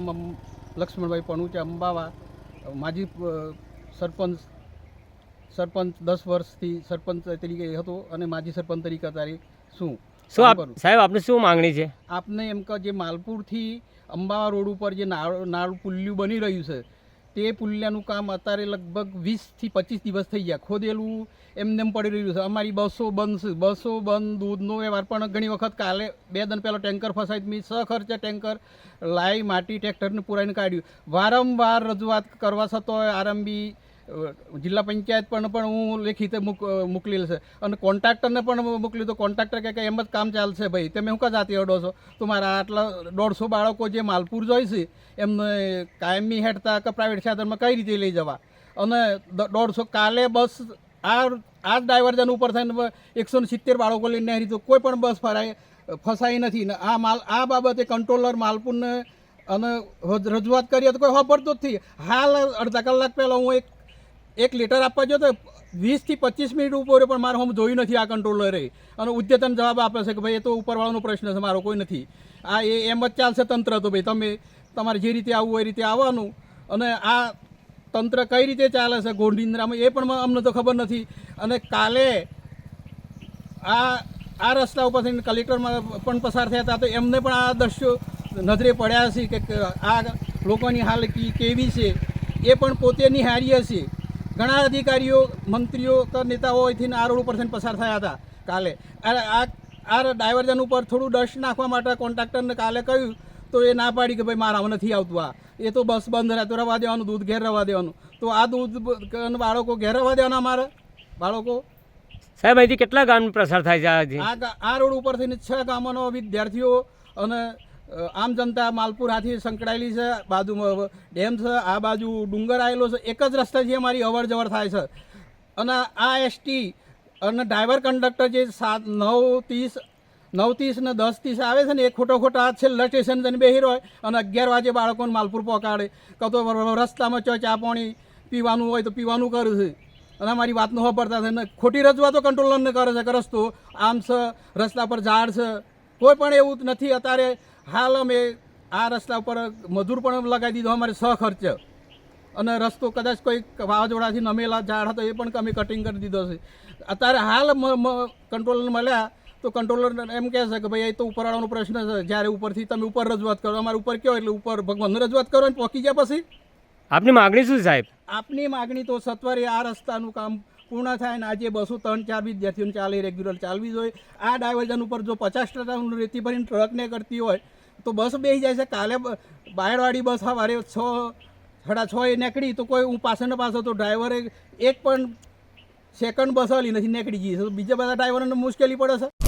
નામ લક્ષ્મણભાઈ પણુચા અંબાવા. માજી સરપંચ સરપંચ દસ વર્ષથી સરપંચ તરીકે હતો અને માજી સરપંચ તરીકે અત્યારે શું શું આપ સાહેબ આપની શું માંગણી છે? આપને એમ કે જે માલપુરથી અંબાવા રોડ ઉપર જે નાળ નાળ પુલ્યું બની રહ્યું છે તે પુલિયાનું કામ અત્યારે લગભગ વીસથી પચીસ દિવસ થઈ ગયા. ખોદેલું એમને એમ પડી રહ્યું છે. અમારી બસો બંધ છે. બસો બંધ દૂધનો વ્યવહાર પણ ઘણી વખત કાલે બે દન પહેલાં ટેન્કર ફસાઈ મેં સ ખર્ચે ટેન્કર લાઈ માટી ટ્રેક્ટરને પુરાઈને કાઢ્યું. વારંવાર રજૂઆત કરવા છતાં આરંભી જિલ્લા પંચાયત પણ પણ હું લેખિત મૂક મોકલેલ છે. અને કોન્ટ્રાક્ટરને પણ મોકલ્યું તો કોન્ટ્રાક્ટર કહે કે એમ જ કામ ચાલશે ભાઈ. તમે હું કા જાતી અડો છો તો મારા આટલા દોઢસો બાળકો જે માલપુર જોઈ છે, એમને કાયમી હેઠતા કે પ્રાઇવેટ સાધનમાં કઈ રીતે લઈ જવા? અને દોઢસો કાલે બસ આ આ ડાયવર્જન ઉપર થઈને એકસો સિત્તેર બાળકો લઈને નહીં તો કોઈ પણ બસ ફરાય ફસાઈ નથી. ને આ માલ, આ બાબતે કંટ્રોલર માલપુરને અને રજૂઆત કરીએ તો કોઈ વાપરતો જ નથી. હાલ અડધા કલાક પહેલાં હું એક એક લેટર આપવા જો તો વીસથી પચીસ મિનિટ ઉપર પણ મારે હું જોયું નથી આ કંટ્રોલરે અને ઉદ્યતન જવાબ આપે છે કે ભાઈ એ તો ઉપરવાળાનો પ્રશ્ન છે, મારો કોઈ નથી. આ એ એમ જ ચાલશે તંત્ર તો ભાઈ તમે તમારે જે રીતે આવવું એ રીતે આવવાનું. અને આ તંત્ર કઈ રીતે ચાલે છે ગોંડિંદ્રામાં એ પણ અમને તો ખબર નથી. અને કાલે આ આ રસ્તા ઉપરથી કલેક્ટરમાં પણ પસાર થયા હતા તો એમને પણ આ દ્રશ્યો નજરે પડ્યા છે કે આ લોકોની હાલ કી- કેવી છે. એ પણ પોતે નિહાળીએ છે. ઘણા અધિકારીઓ મંત્રીઓ કે નેતાઓ અહીંથી આ રોડ ઉપરથી પસાર થયા હતા કાલે. આ આ ડાયવર્ઝન ઉપર થોડું ડસ્ટ નાખવા માટે કોન્ટ્રાક્ટરને કાલે કહ્યું તો એ ના પાડી કે ભાઈ મારા નથી આવતું આ. એ તો બસ બંધ રહે તો રવા દેવાનું દૂધ ઘેર રવા દેવાનું. તો આ દૂધ બાળકો ઘેર રવા દેવાના અમારે બાળકો? સાહેબ અહીંથી કેટલા ગામ પ્રસાર થાય છે આ રોડ ઉપરથી છ ગામોનો વિદ્યાર્થીઓ અને આમ જનતા માલપુર હાથી સંકળાયેલી છે બાજુમાં ડેમ છે, આ બાજુ ડુંગર આવેલો છે, એક જ રસ્તાથી અમારી અવર જવર થાય છે. અને આ એસટી અને ડ્રાઈવર કંડક્ટર જે સાત, નવ, ત્રીસ નવ, ત્રીસ ને દસ, ત્રીસ આવે છે ને, એ ખોટો ખોટો આ છેલ્લા સ્ટેશન જઈને બેહી હોય અને અગિયાર વાગે બાળકોને માલપુર પહોંચાડે કાં તો રસ્તામાં ચો ચા પાણી પીવાનું હોય તો પીવાનું કરે છે. અને અમારી વાતનો વાપરતા છે ને ખોટી રજૂઆતો કંટ્રોલરને કરે છે કે રસ્તો આમ છે, રસ્તા પર ઝાડ છે. કોઈ પણ એવું નથી. અત્યારે હાલ અમે આ રસ્તા ઉપર મજૂર પણ લગાવી દીધો અમારે સહ ખર્ચ અને રસ્તો કદાચ કોઈ વાવાઝોડાથી નમેલા ઝાડ હતો એ પણ અમે કટિંગ કરી દીધો છે. અત્યારે હાલ કંટ્રોલર મળ્યા તો કંટ્રોલર એમ કહે છે કે ભાઈ એ તો ઉપરવાળાનો પ્રશ્ન છે. જ્યારે ઉપરથી તમે ઉપર રજૂઆત કરો અમારે ઉપર કયો? એટલે ઉપર ભગવાનને રજૂઆત કરો ને પહોંચી ગયા પછી? આપની માગણી શું સાહેબ? આપની માગણી તો સત્વરે આ રસ્તાનું કામ પૂર્ણ થાય ને આજે બસો ત્રણ ચાર વિદ્યાર્થીઓને ચાલે રેગ્યુલર ચાલવી જોઈએ. આ ડાયવર્ઝન ઉપર જો પચાસ ટકા રેતી ભરીને ટ્રકને કરતી હોય તો બસ બેસી જાય છે. કાલે બાયડવાળી બસ સવારે છ, સાડા છ એ નીકળી, તો કોઈ હું ને પાછળ તો ડ્રાઈવરે એક પણ સેકન્ડ બસ વાળી નથી, નીકળી ગઈ તો બીજા બધા ડ્રાઈવરોને મુશ્કેલી પડે છે.